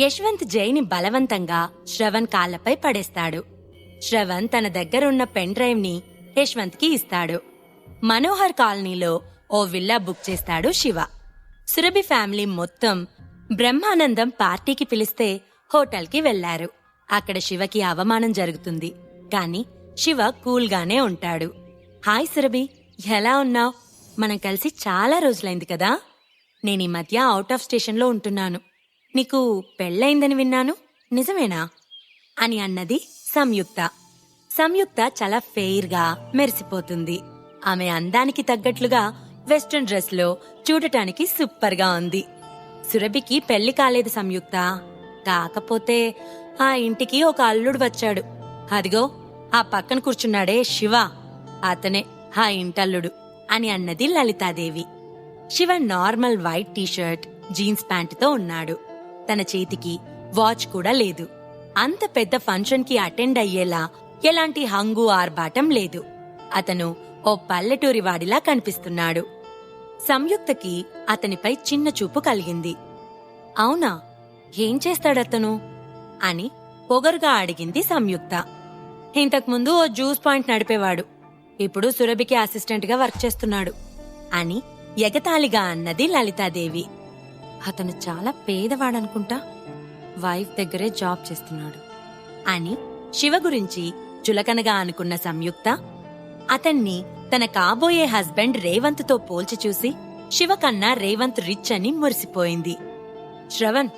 యశ్వంత్ జైని బలవంతంగా శ్రవణ్ కాళ్ళపై పడేస్తాడు. శ్రవణ్ తన దగ్గరున్న పెన్ డ్రైవ్ని యశ్వంత్కి ఇస్తాడు. మనోహర్ కాలనీలో ఓ విల్లా బుక్ చేస్తాడు శివ. సురభి ఫ్యామిలీ మొత్తం బ్రహ్మానందం పార్టీకి పిలిస్తే హోటల్కి వెళ్ళారు. అక్కడ శివకి అవమానం జరుగుతుంది. కాని శివ కూల్గానే ఉంటాడు. హాయ్ సురభి ఎలా ఉన్నావు? మనం కలిసి చాలా రోజులైంది కదా? నేను ఈ మధ్య అవుట్ ఆఫ్ స్టేషన్లో ఉంటున్నాను. నీకు పెళ్ళయిందని విన్నాను. నిజమేనా? అని అన్నది సంయుక్త. సంయుక్త చాలా ఫెయిర్గా మెరిసిపోతుంది. ఆమె అందానికి తగ్గట్లుగా వెస్ట్రన్ డ్రెస్లో చూడటానికి సూపర్గా ఉంది. సురభికి పెళ్ళి కాలేదు సంయుక్త. కాకపోతే ఆ ఇంటికి ఒక అల్లుడు వచ్చాడు. అదిగో ఆ పక్కన కూర్చున్నాడే శివ. అతనే ఆ ఇంటల్లుడు అని అన్నది Lalithadevi. Shiva normal white t-shirt jeans ప్యాంటుతో ఉన్నాడు. తన చేతికి వాచ్ కూడా లేదు. అంత పెద్ద ఫంక్షన్కి అటెండ్ అయ్యేలా ఎలాంటి హంగు ఆర్భాటం లేదు. అతను ఓ పల్లెటూరి వాడిలా కనిపిస్తున్నాడు. సంయుక్తకి అతనిపై చిన్న చూపు కలిగింది. అవునా? ఏం చేస్తాడతను? అని పొగరుగా అడిగింది సంయుక్త. ఇంతకుముందు ఓ జ్యూస్ పాయింట్ నడిపేవాడు. ఇప్పుడు సురభికి అసిస్టెంట్గా వర్క్ చేస్తున్నాడు అని ఎగతాళిగా అన్నది లలితాదేవి. అతను చాలా పేదవాడనుకుంటా వైఫ్ దగ్గరే జాబ్ చేస్తున్నాడు. అని శివ గురించి చులకనగా అనుకున్న సంయుక్త అతన్ని తన కాబోయే హస్బెండ్ రేవంత్తో పోల్చి చూసి శివ కన్నా రేవంత్ రిచ్ అని మురిసిపోయింది. శ్రవణ్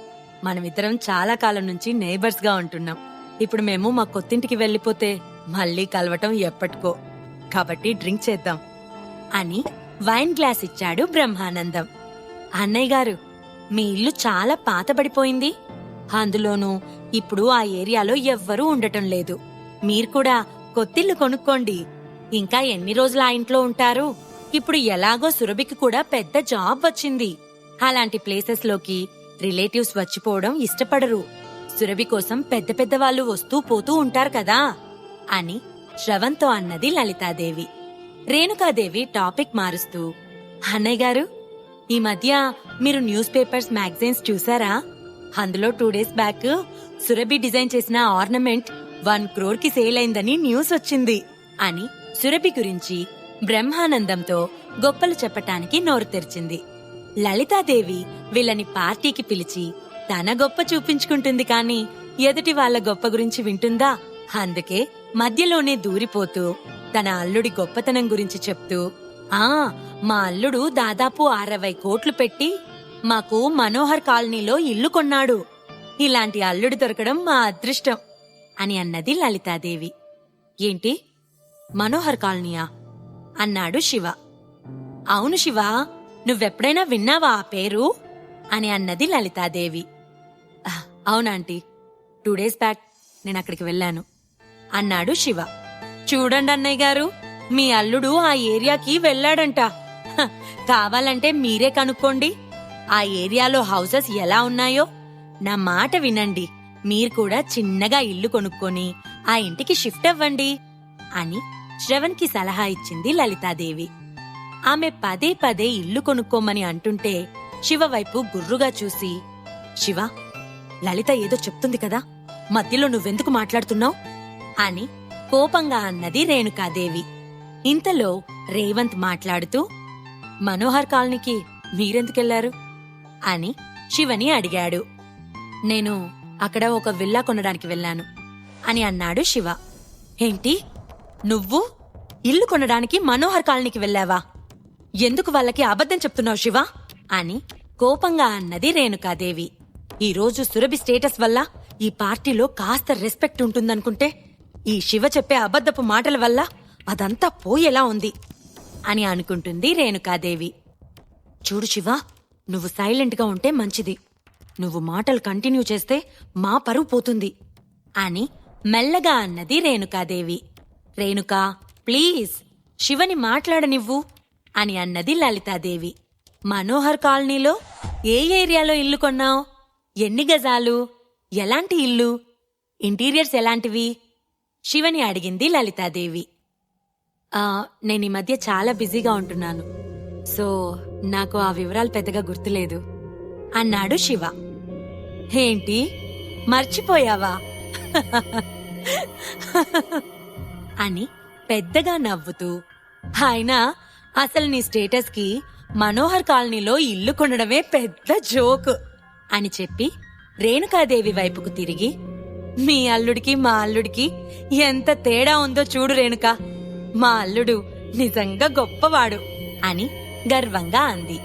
మనమిద్దరం చాలా కాలం నుంచి నేబర్స్గా ఉంటున్నాం. ఇప్పుడు మేము మా కొత్తింటికి వెళ్ళిపోతే మళ్ళీ కలవటం ఎప్పటికో. కాబట్టి డ్రింక్ చేద్దాం. అని వైన్ గ్లాస్ ఇచ్చాడు బ్రహ్మానందం. అన్నయ్య గారు మీ ఇల్లు చాలా పాతబడిపోయింది. అందులోనూ ఇప్పుడు ఆ ఏరియాలో ఎవ్వరూ ఉండటం లేదు. మీరు కూడా కొత్తిల్లు కొనుక్కోండి. ఇంకా ఎన్ని రోజులు ఆ ఇంట్లో ఉంటారు? ఇప్పుడు ఎలాగో సురభికి కూడా పెద్ద జాబ్ వచ్చింది. అలాంటి ప్లేసెస్లోకి రిలేటివ్స్ వచ్చిపోవడం ఇష్టపడరు. సురభి కోసం పెద్ద పెద్ద వాళ్ళు వస్తూ పోతూ ఉంటారు కదా? అని శ్రవంతో అన్నది లలితాదేవి. రేణుకాదేవి టాపిక్ మారుస్తూ అన్నయ్య గారు ఈ మధ్య మీరు న్యూస్ పేపర్స్ మ్యాగజైన్స్ చూసారా? అందులో two days back Surabhi design చేసిన ఆర్నమెంట్ వన్ క్రోర్కి సేల్ అయిందని న్యూస్ వచ్చింది అని సురభి గురించి బ్రహ్మానందంతో గొప్పలు చెప్పటానికి నోరు తెరిచింది. లలితాదేవి వీళ్ళని పార్టీకి పిలిచి తన గొప్ప చూపించుకుంటుంది కాని ఎదుటి వాళ్ళ గొప్ప గురించి వింటుందా? అందుకే మధ్యలోనే దూరిపోతూ తన అల్లుడి గొప్పతనం గురించి చెప్తూ ఆ మా అల్లుడు దాదాపు అరవై కోట్లు పెట్టి మాకు మనోహర్ కాలనీలో ఇల్లు కొన్నాడు. ఇలాంటి అల్లుడు దొరకడం మా అదృష్టం అని అన్నది లలితాదేవి. ఏంటి? మనోహర్ కాలనీయా? అన్నాడు శివ. అవును శివ నువ్వెప్పుడైనా విన్నావా ఆ పేరు? అని అన్నది లలితాదేవి. అవునాంటీ టూ డేస్ బ్యాక్ నేను అక్కడికి వెళ్ళాను అన్నాడు శివ. చూడండి అన్నయ్య గారు మీ అల్లుడు ఆ ఏరియాకి వెళ్ళాడంట. కావాలంటే మీరే కనుక్కోండి. ఆ ఏరియాలో హౌసెస్ ఎలా ఉన్నాయో? నా మాట వినండి. మీరు కూడా చిన్నగా ఇల్లు కొనుక్కొని ఆ ఇంటికి షిఫ్ట్ అవ్వండి అని శ్రవణ్కి సలహా ఇచ్చింది లలితాదేవి. ఆమె పదే పదే ఇల్లు కొనుక్కోమని అంటుంటే శివ వైపు గుర్రుగా చూసి శివ లలిత ఏదో చెప్తుంది కదా? మధ్యలో నువ్వెందుకు మాట్లాడుతున్నావు? అని కోపంగా అన్నది రేణుకాదేవి. ఇంతలో రేవంత్ మాట్లాడుతూ మనోహర్ కాలనీకి మీరెందుకెళ్ళారు? అని శివని అడిగాడు. నేను అక్కడ ఒక విల్లా కొనడానికి వెళ్ళాను అని అన్నాడు శివ. ఏంటి? నువ్వు ఇల్లు కొనడానికి మనోహర్ కాలనీకి వెళ్ళావా? ఎందుకు వాళ్ళకి అబద్ధం చెప్తున్నావు శివ? అని కోపంగా అన్నది రేణుకాదేవి. ఈరోజు సురభి స్టేటస్ వల్ల ఈ పార్టీలో కాస్త రెస్పెక్ట్ ఉంటుందనుకుంటే ఈ శివ చెప్పే అబద్ధపు మాటల వల్ల అదంతా పోయేలా ఉంది అని అనుకుంటుంది రేణుకాదేవి. చూడు శివ నువ్వు సైలెంట్గా ఉంటే మంచిది. నువ్వు మాటలు కంటిన్యూ చేస్తే మా పరువు పోతుంది అని మెల్లగా అన్నది రేణుకాదేవి. రేణుకా ప్లీజ్ శివని మాట్లాడనివ్వు అని అన్నది లలితాదేవి. మనోహర్ కాలనీలో ఏ ఏరియాలో ఇల్లు కొన్నావు? ఎన్ని గజాలు? ఎలాంటి ఇల్లు? ఇంటీరియర్స్ ఎలాంటివి? శివని అడిగింది లలితాదేవి. నేను ఈ మధ్య చాలా బిజీగా ఉంటున్నాను. సో నాకు ఆ వివరాలు పెద్దగా గుర్తులేదు. అన్నాడు శివ. ఏంటి? మర్చిపోయావా? అని పెద్దగా నవ్వుతూ అయినా అసలు నీ స్టేటస్కి మనోహర్ కాలనీలో ఇల్లు కొనడమే పెద్ద జోక్ అని చెప్పి రేణుకాదేవి వైపుకు తిరిగి మీ అల్లుడికి మా అల్లుడికి ఎంత తేడా ఉందో చూడు రేణుక. మా అల్లుడు నిజంగా గొప్పవాడు అని గర్వంగా అంది.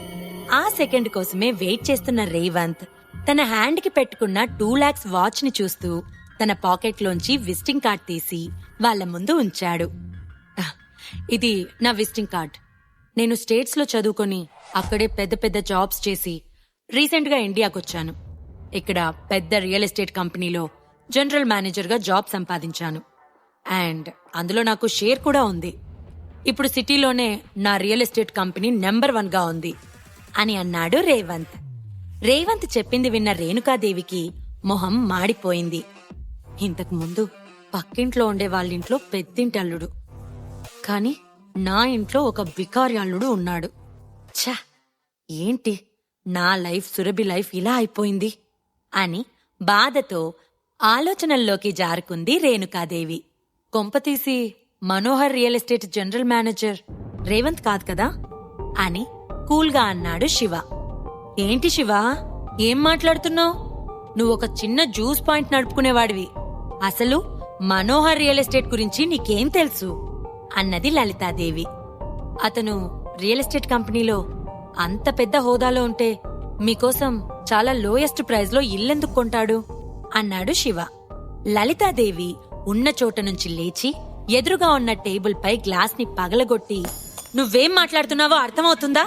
ఆ సెకండ్ కోసమే వెయిట్ చేస్తున్న రేవంత్ తన హ్యాండ్కి పెట్టుకున్న టూ లాక్స్ వాచ్ని చూస్తూ తన పాకెట్లోంచి విజిటింగ్ కార్డ్ తీసి వాళ్ళ ముందు ఉంచాడు. ఇది నా విజిటింగ్ కార్డ్. నేను స్టేట్స్లో చదువుకొని అక్కడే పెద్ద పెద్ద జాబ్స్ చేసి రీసెంట్గా ఇండియాకొచ్చాను. ఇక్కడ పెద్ద రియల్ ఎస్టేట్ కంపెనీలో జనరల్ మేనేజర్గా జాబ్ సంపాదించాను. అండ్ అందులో నాకు షేర్ కూడా ఉంది. ఇప్పుడు సిటీలోనే నా రియల్ ఎస్టేట్ కంపెనీ నెంబర్ వన్గా ఉంది. అని అన్నాడు రేవంత్. రేవంత్ చెప్పింది విన్న రేణుకాదేవికి మొహం మాడిపోయింది. ఇంతకు ముందు పక్కింట్లో ఉండే వాళ్ళింట్లో పెద్దింటల్లుడు. కాని నా ఇంట్లో ఒక బికార్యాళ్ళుడు ఉన్నాడు. ఛ! ఏంటి నా లైఫ్ సురభి లైఫ్ ఇలా అయిపోయింది? అని బాధతో ఆలోచనల్లోకి జారుకుంది రేణుకాదేవి. కొంపతీసి Manohar real estate general manager Revanth కాదు కదా? అని కూల్గా అన్నాడు శివ. ఏంటి శివ? ఏం మాట్లాడుతున్నావు? నువ్వు ఒక చిన్న జ్యూస్ పాయింట్ నడుపుకునేవాడివి. అసలు మనోహర్ రియల్ ఎస్టేట్ గురించి నీకేం తెలుసు? అన్నది లలితాదేవి. అతను రియల్ ఎస్టేట్ కంపెనీలో అంత పెద్ద హోదాలో ఉంటే మీకోసం చాలా లోయెస్ట్ ప్రైజ్లో ఇల్లెందుకు కొంటాడు? అన్నాడు శివ. లలితాదేవి ఉన్న చోట నుంచి లేచి ఎదురుగా ఉన్న టేబుల్ పై గ్లాస్ని పగలగొట్టి నువ్వేం మాట్లాడుతున్నావో అర్థమవుతుందా?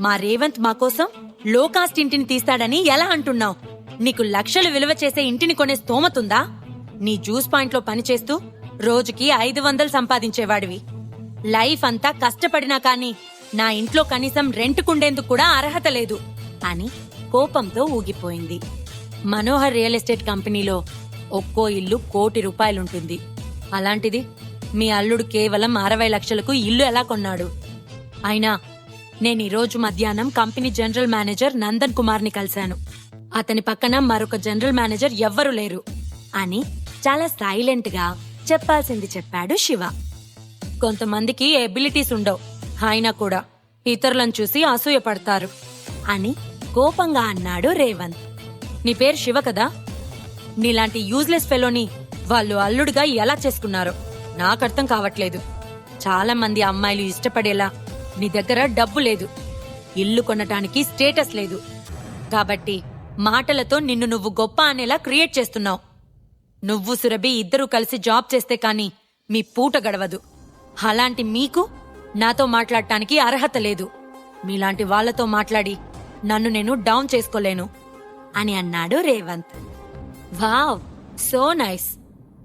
మా రేవంత్ మా కోసం లో కాస్ట్ ఇంటిని తీస్తాడని ఎలా అంటున్నావు? నీకు లక్షలు విలువ చేసే ఇంటిని కొనే స్తోమతుందా నీ జ్యూస్ పాయింట్లో పనిచేస్తూ రోజుకి ఐదు వందలు సంపాదించేవాడివి. లైఫ్ అంతా కష్టపడినా కానీ నా ఇంట్లో కనీసం రెంట్కుండేందుకు కూడా అర్హత లేదు అని కోపంతో ఊగిపోయింది. మనోహర్ రియల్ ఎస్టేట్ కంపెనీలో ఒక్కో ఇల్లు కోటి రూపాయలుంటుంది. అలాంటిది మీ అల్లుడు కేవలం అరవై లక్షలకు ఇల్లు ఎలా కొన్నాడు? అయినా నేను ఈరోజు మధ్యాహ్నం కంపెనీ జనరల్ మేనేజర్ నందన్ కుమార్ని కలిశాను. అతని పక్కన మరొక జనరల్ మేనేజర్ ఎవ్వరూ లేరు. అని చాలా సైలెంట్గా చెప్పాల్సింది చెప్పాడు శివ. కొంతమందికి ఎబిలిటీస్ ఉండవు. అయినా కూడా ఇతరులను చూసి అసూయపడతారు. అని కోపంగా అన్నాడు రేవంత్. నీ పేరు శివ కదా? నీలాంటి యూజ్లెస్ ఫెలోని వాళ్ళు అల్లుడుగా ఎలా చేసుకున్నారో నాకు అర్థం కావట్లేదు. చాలా మంది అమ్మాయిలు ఇష్టపడేలా నీ దగ్గర డబ్బు లేదు. ఇల్లు కొనటానికి స్టేటస్ లేదు. కాబట్టి మాటలతో నిన్ను నువ్వు గొప్ప అనేలా క్రియేట్ చేస్తున్నావు. నువ్వు సురభి ఇద్దరూ కలిసి జాబ్ చేస్తే కానీ మీ పూట గడవదు. అలాంటి మీకు నాతో మాట్లాడటానికి అర్హత లేదు. మీలాంటి వాళ్ళతో మాట్లాడి నన్ను నేను డౌన్ చేసుకోలేను అని అన్నాడు రేవంత్. Wow so nice.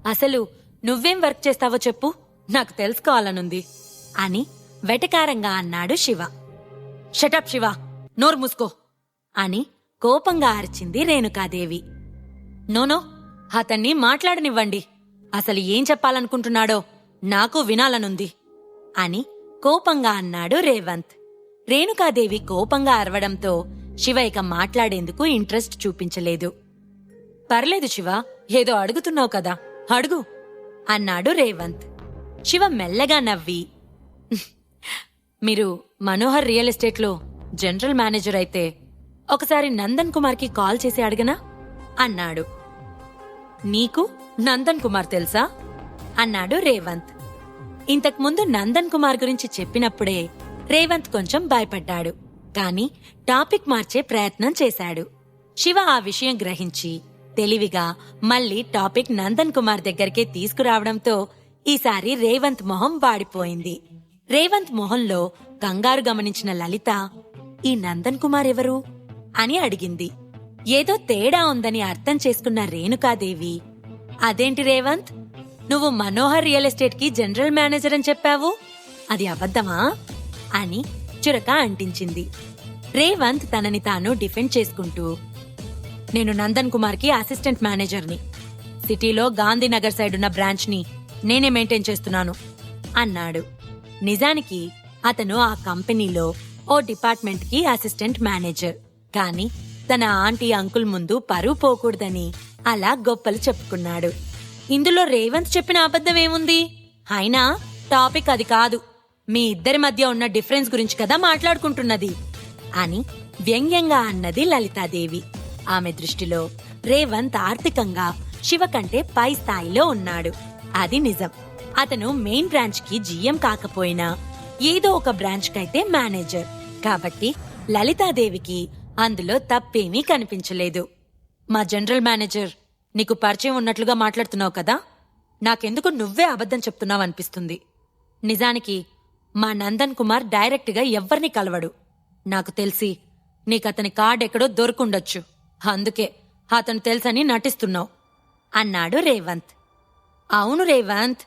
అసలు నువ్వేం వర్క్ చేస్తావో చెప్పు నాకు తెలుసుకోవాలనుంది. అని వెటకారంగా అన్నాడు శివ. షటప్ శివ. నోరు మూసుకో. అని కోపంగా అరిచింది రేణుకాదేవి. నోనో అతన్ని మాట్లాడనివ్వండి. అసలు ఏం చెప్పాలనుకుంటున్నాడో నాకు వినాలనుంది. అని కోపంగా అన్నాడు రేవంత్. రేణుకాదేవి కోపంగా అరవడంతో శివ ఇక మాట్లాడేందుకు ఇంట్రెస్ట్ చూపించలేదు. పర్లేదు శివ ఏదో అడుగుతున్నావు కదా. అడుగు అన్నాడు రేవంత్. శివ మెల్లగా నవ్వి మీరు మనోహర్ రియల్ ఎస్టేట్లో జనరల్ మేనేజర్ అయితే ఒకసారి నందన్ కుమార్కి కాల్ చేసి అడగనా? అన్నాడు. నీకు నందన్ కుమార్ తెలుసా? అన్నాడు రేవంత్. ఇంతకుముందు నందన్ కుమార్ గురించి చెప్పినప్పుడే రేవంత్ కొంచెం భయపడ్డాడు. కాని టాపిక్ మార్చే ప్రయత్నం చేశాడు. శివ ఆ విషయం గ్రహించి తెలివిగా మళ్ళీ టాపిక్ నందన్ కుమార్ దగ్గరికే తీసుకురావడంతో ఈసారి రేవంత్ మొహం వాడిపోయింది. రేవంత్ మొహంలో కంగారు గమనించిన లలిత ఈ నందన్ కుమార్ ఎవరు? అని అడిగింది. ఏదో తేడా ఉందని అర్థం చేసుకున్న రేణుకాదేవి. అదేంటి రేవంత్? నువ్వు మనోహర్ రియల్ ఎస్టేట్కి జనరల్ మేనేజర్ అని చెప్పావు? అది అబద్ధమా? అని చురక అంటించింది. రేవంత్ తనని తాను డిఫెండ్ చేసుకుంటూ నేను నందన్ కుమార్కి అసిస్టెంట్ మేనేజర్ని. సిటీలో గాంధీనగర్ సైడ్ ఉన్న బ్రాంచ్ని నేనే మెయింటైన్ చేస్తున్నాను అన్నాడు. నిజానికి అతను ఆ కంపెనీలో ఓ డిపార్ట్మెంట్కి అసిస్టెంట్ మేనేజర్. కానీ తన ఆంటీ అంకుల్ ముందు పరువు పోకూడదని అలా గొప్పలు చెప్పుకున్నాడు. ఇందులో రేవంత్ చెప్పిన అబద్ధం ఏముంది? అయినా టాపిక్ అది కాదు. మీ ఇద్దరి మధ్య ఉన్న డిఫరెన్స్ గురించి కదా మాట్లాడుకుంటున్నది? అని వ్యంగ్యంగా అన్నది లలితాదేవి. ఆమె దృష్టిలో రేవంత్ ఆర్థికంగా శివ కంటే పై స్థాయిలో ఉన్నాడు. అది నిజం. అతను మెయిన్ బ్రాంచ్కి జీఎం కాకపోయినా ఏదో ఒక బ్రాంచ్ కైతే మేనేజర్. కాబట్టి లలితాదేవికి అందులో తప్పేమీ కనిపించలేదు. మా జనరల్ మేనేజర్ నీకు పరిచయం ఉన్నట్లుగా మాట్లాడుతున్నావు కదా? నాకెందుకు నువ్వే అబద్ధం చెప్తున్నావు అనిపిస్తుంది. నిజానికి మా నందన్ కుమార్ డైరెక్ట్గా ఎవ్వరిని కలవడు. నాకు తెలిసి నీకతని కార్డ్ ఎక్కడో దొరుకుండొచ్చు. అందుకే అతను తెలుసని నటిస్తున్నావు. అన్నాడు రేవంత్. అవును రేవంత్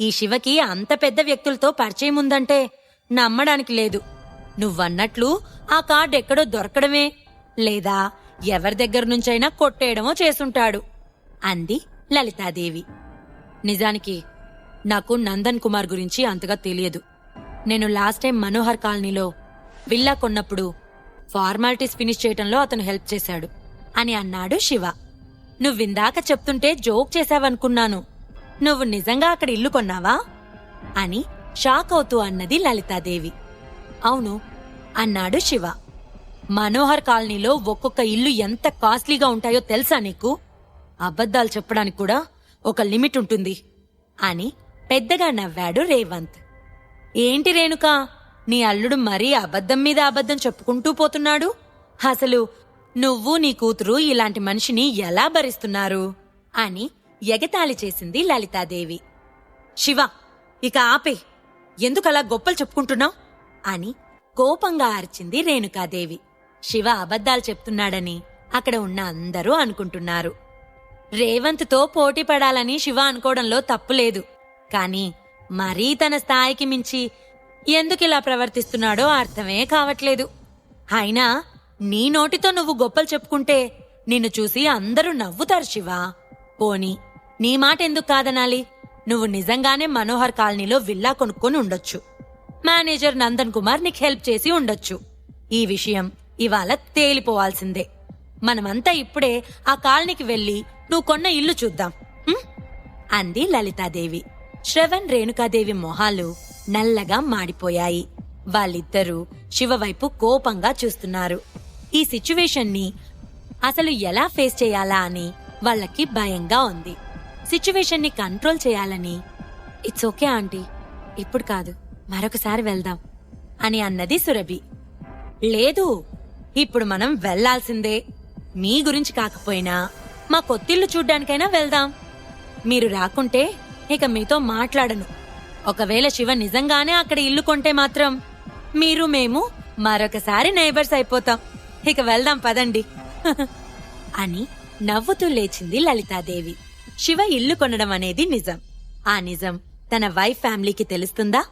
ఈ శివకి అంత పెద్ద వ్యక్తులతో పరిచయం ఉందంటే నమ్మడానికి లేదు. నువ్వన్నట్లు ఆ కార్డు ఎక్కడో దొరకడమే లేదా ఎవరి దగ్గర నుంచైనా కొట్టేయడమో చేసుంటాడు అంది లలితాదేవి. నిజానికి నాకు నందన్ కుమార్ గురించి అంతగా తెలియదు. నేను లాస్ట్ టైం మనోహర్ కాలనీలో విల్లా కొన్నప్పుడు ఫార్మాలిటీస్ ఫినిష్ చేయటంలో అతను హెల్ప్ చేశాడు. అని అన్నాడు శివ. నువ్విందాక చెప్తుంటే జోక్ చేశావనుకున్నాను. నువ్వు నిజంగా అక్కడ ఇల్లు కొన్నావా? అని షాక్ అవుతూ అన్నది లలితాదేవి. అవును అన్నాడు శివ. మనోహర్ కాలనీలో ఒక్కొక్క ఇల్లు ఎంత కాస్ట్లీగా ఉంటాయో తెలుసా నీకు? అబద్ధాలు చెప్పడానికి కూడా ఒక లిమిట్ ఉంటుంది అని పెద్దగా నవ్వాడు రేవంత్. ఏంటి రేణుకా నీ అల్లుడు మరీ అబద్ధం మీద అబద్ధం చెప్పుకుంటూ పోతున్నాడు? అసలు నువ్వు నీ కూతురు ఇలాంటి మనిషిని ఎలా భరిస్తున్నారు? అని ఎగతాళి చేసింది లలితాదేవి. శివ ఇక ఆపే. ఎందుకలా గొప్పలు చెప్పుకుంటున్నావు? అని కోపంగా అరిచింది రేణుకాదేవి. శివ అబద్ధాలు చెప్తున్నాడని అక్కడ ఉన్న అందరూ అనుకుంటున్నారు. రేవంత్తో పోటీ పడాలని శివ అనుకోవడంలో తప్పులేదు కాని మరీ తన స్థాయికి మించి ఎందుకిలా ప్రవర్తిస్తున్నాడో అర్థమే కావట్లేదు. అయినా నీ నోటితో నువ్వు గొప్పలు చెప్పుకుంటే నిన్ను చూసి అందరూ నవ్వుతారు శివా. పోని నీ మాట ఎందుకు కాదనాలి? నువ్వు నిజంగానే మనోహర్ కాలనీలో విల్లా కొనుక్కొని ఉండొచ్చు. మేనేజర్ నందన్ కుమార్ నీకు హెల్ప్ చేసి ఉండొచ్చు. ఈ విషయం ఇవాళ తేలిపోవాల్సిందే. మనమంతా ఇప్పుడే ఆ కాలనీకి వెళ్ళి నువ్వు కొన్న ఇల్లు చూద్దాం. అంది లలితాదేవి. శ్రవణ్ రేణుకాదేవి మొహాలు నల్లగా మాడిపోయాయి. వాళ్ళిద్దరూ శివవైపు కోపంగా చూస్తున్నారు. ఈ సిచ్యువేషన్ని అసలు ఎలా ఫేస్ చేయాలా అని వాళ్ళకి భయంగా ఉంది. సిచ్యువేషన్ని కంట్రోల్ చేయాలని ఇట్స్ ఓకే ఆంటీ ఇప్పుడు కాదు మరొకసారి వెళ్దాం అని అన్నది సురభి. లేదు ఇప్పుడు మనం వెళ్ళాల్సిందే మీ గురించి కాకపోయినా మా కొత్తిల్లు చూడ్డానికైనా వెళ్దాం. మీరు రాకుంటే ఇక మీతో మాట్లాడను. ఒకవేళ శివ నిజంగానే అక్కడ ఇల్లు కొంటే మాత్రం మీరు మేము మరొకసారి నైబర్స్ అయిపోతాం. ఇక వెళ్దాం పదండి. అని నవ్వుతూ లేచింది లలితాదేవి. శివ ఇల్లు కొనడం అనేది నిజం. ఆ నిజం తన వైఫ్ ఫ్యామిలీకి తెలుస్తుందా?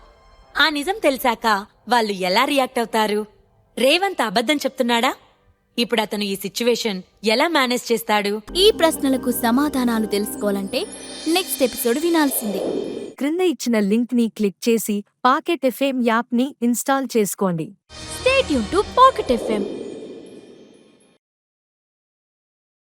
ఆ నిజం తెలిసాక వాళ్ళు ఎలా రియాక్ట్ అవుతారు? రేవంత్ అబద్ధం చెప్తున్నాడా? ఇప్పుడు అతను ఈ సిచ్యువేషన్ ఎలా మేనేజ్ చేస్తాడు? ఈ ప్రశ్నలకు సమాధానాలు తెలుసుకోవాలంటే నెక్స్ట్ ఎపిసోడ్ వినాల్సిందే. క్రింద ఇచ్చిన లింక్ని క్లిక్ చేసి పాకెట్ ఎఫ్ఎం యాప్ని ఇన్స్టాల్ చేసుకోండి. స్టేట్ యూన్ టు పాకెట్ ఎఫ్ఎం